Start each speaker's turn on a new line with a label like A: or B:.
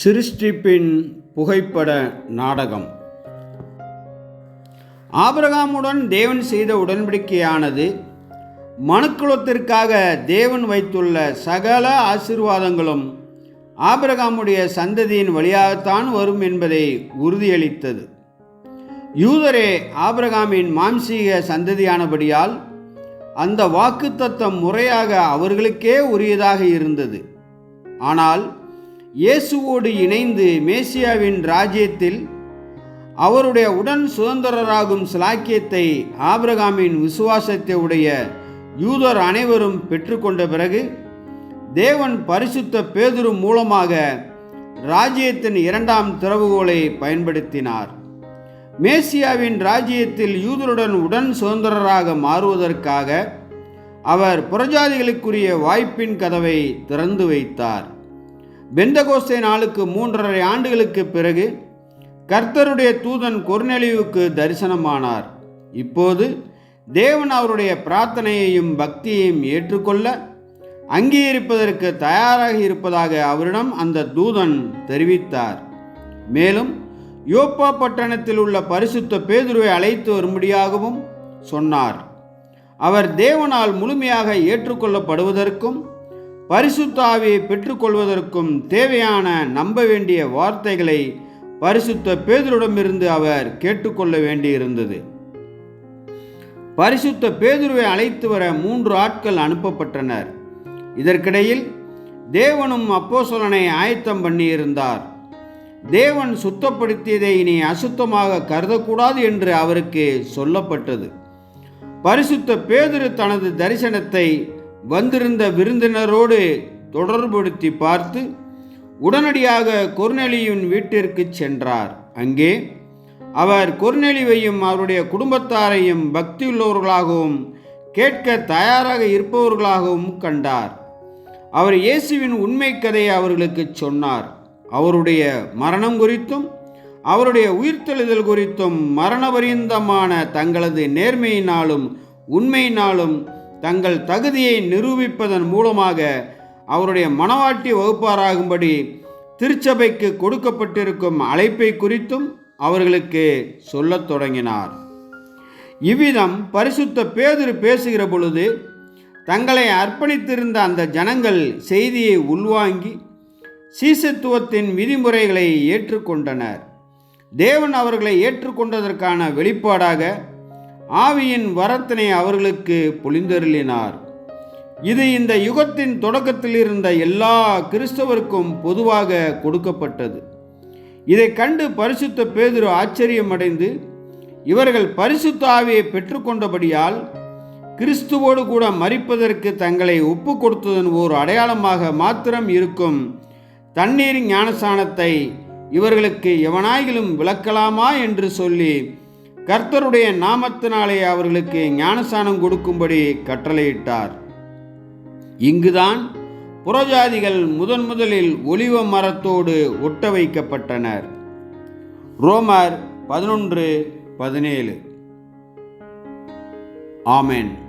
A: சிருஷ்டிப்பின் புகைப்பட நாடகம். ஆபிரகாமுடன் தேவன் செய்த உடன்படிக்கையானது மனுக்குலத்திற்காக தேவன் வைத்துள்ள சகல ஆசீர்வாதங்களும் ஆபிரகாமுடைய சந்ததியின் வழியாகத்தான் வரும் என்பதை உறுதியளித்தது. யூதரே ஆபிரகாமின் மாம்சீக சந்ததியானபடியால் அந்த வாக்குத்தத்தம் முறையாக அவர்களுக்கே உரியதாக இருந்தது. ஆனால் இயேசுவோடு இணைந்து மேசியாவின் ராஜ்யத்தில் அவருடைய உடன் சுதந்திரராகும் சிலாக்கியத்தை ஆபிரகாமின் விசுவாசத்தை உடைய யூதர் அனைவரும் பெற்றுக்கொண்ட பிறகு தேவன் பரிசுத்த பேதுரு மூலமாக ராஜ்யத்தின் இரண்டாம் திறவுகோலை பயன்படுத்தினார். மேசியாவின் ராஜ்யத்தில் யூதருடன் உடன் சுதந்திரராக மாறுவதற்காக அவர் புறஜாதிகளுக்குரிய வாய்ப்பின் கதவை திறந்து வைத்தார். பெந்தகோஸ்தே நாளுக்கு மூன்றரை ஆண்டுகளுக்கு பிறகு கர்த்தருடைய தூதன் கொர்நெலியுவுக்கு தரிசனமானார். இப்போது தேவன் அவருடைய பிரார்த்தனையையும் பக்தியையும் ஏற்றுக்கொள்ள அங்கீகரிப்பதற்கு தயாராக இருப்பதாக அவரிடம் அந்த தூதன் தெரிவித்தார். மேலும் யோப்பா பட்டணத்தில் உள்ள பரிசுத்த பேதுருவை அழைத்து வரும்படியாகவும் சொன்னார். அவர் தேவனால் முழுமையாக ஏற்றுக்கொள்ளப்படுவதற்கும் பரிசுத்த பெற்றுக்கொள்வதற்கும் தேவையான நம்ப வேண்டிய வார்த்தைகளை பரிசுத்த பேதுருடமிருந்து அவர் கேட்டுக்கொள்ள வேண்டியிருந்தது. பரிசுத்த பேதுருவை அழைத்து வர மூன்று ஆட்கள் அனுப்பப்பட்டனர். இதற்கிடையில் தேவனும் அப்போசலனை ஆயத்தம் பண்ணியிருந்தார். தேவன் சுத்தப்படுத்தியதை இனி அசுத்தமாக கருதக்கூடாது என்று அவருக்கு சொல்லப்பட்டது. பரிசுத்த பேதுரு தனது தரிசனத்தை வந்திருந்த விருந்தினரோடு தொடர்புபடுத்தி பார்த்து உடனடியாக கொர்நெலியின் வீட்டிற்கு சென்றார். அங்கே அவர் கொர்நெலிவையும் அவருடைய குடும்பத்தாரையும் பக்தியுள்ளவர்களாகவும் கேட்க தயாராக இருப்பவர்களாகவும் கண்டார். அவர் இயேசுவின் உண்மை கதையை அவர்களுக்கு சொன்னார். அவருடைய மரணம் குறித்தும் அவருடைய உயிர்த்தெழுதல் குறித்தும் மரணபரியந்தமான தங்களது நேர்மையினாலும் உண்மையினாலும் தங்கள் தகுதியை நிரூபிப்பதன் மூலமாக அவருடைய மனவாட்டி வகுப்பாராகும்படி திருச்சபைக்கு கொடுக்கப்பட்டிருக்கும் அழைப்பை குறித்தும் அவர்களுக்கு சொல்லத் தொடங்கினார். இவ்விதம் பரிசுத்த பேதுரு பேசுகிற பொழுது தங்களை அர்ப்பணித்திருந்த அந்த ஜனங்கள் செய்தியை உள்வாங்கி சீசத்துவத்தின் விதிமுறைகளை ஏற்றுக்கொண்டனர். தேவன் அவர்களை ஏற்றுக்கொண்டதற்கான வெளிப்பாடாக ஆவியின் வரத்தினை அவர்களுக்கு பொழிந்தருளினார். இது இந்த யுகத்தின் தொடக்கத்தில் இருந்த எல்லா கிறிஸ்தவருக்கும் பொதுவாக கொடுக்கப்பட்டது. இதை கண்டு பரிசுத்த பேதுரு ஆச்சரியமடைந்து இவர்கள் பரிசுத்த ஆவியை பெற்றுக்கொண்டபடியால் கிறிஸ்துவோடு கூட மறிப்பதற்கு தங்களை ஒப்பு கொடுத்ததன் ஓர் அடையாளமாக மாத்திரம் இருக்கும் தண்ணீர் ஞானசானத்தை இவர்களுக்கு எவனாயிலும் விளக்கலாமா என்று சொல்லி கர்த்தருடைய நாமத்தினாலே அவர்களுக்கு ஞானசானம் கொடுக்கும்படி கட்டளையிட்டார். இங்குதான் புறஜாதிகள் முதன் முதலில் ஒலிவ மரத்தோடு ஒட்ட வைக்கப்பட்டனர். ரோமர் பதினொன்று பதினேழு. ஆமேன்.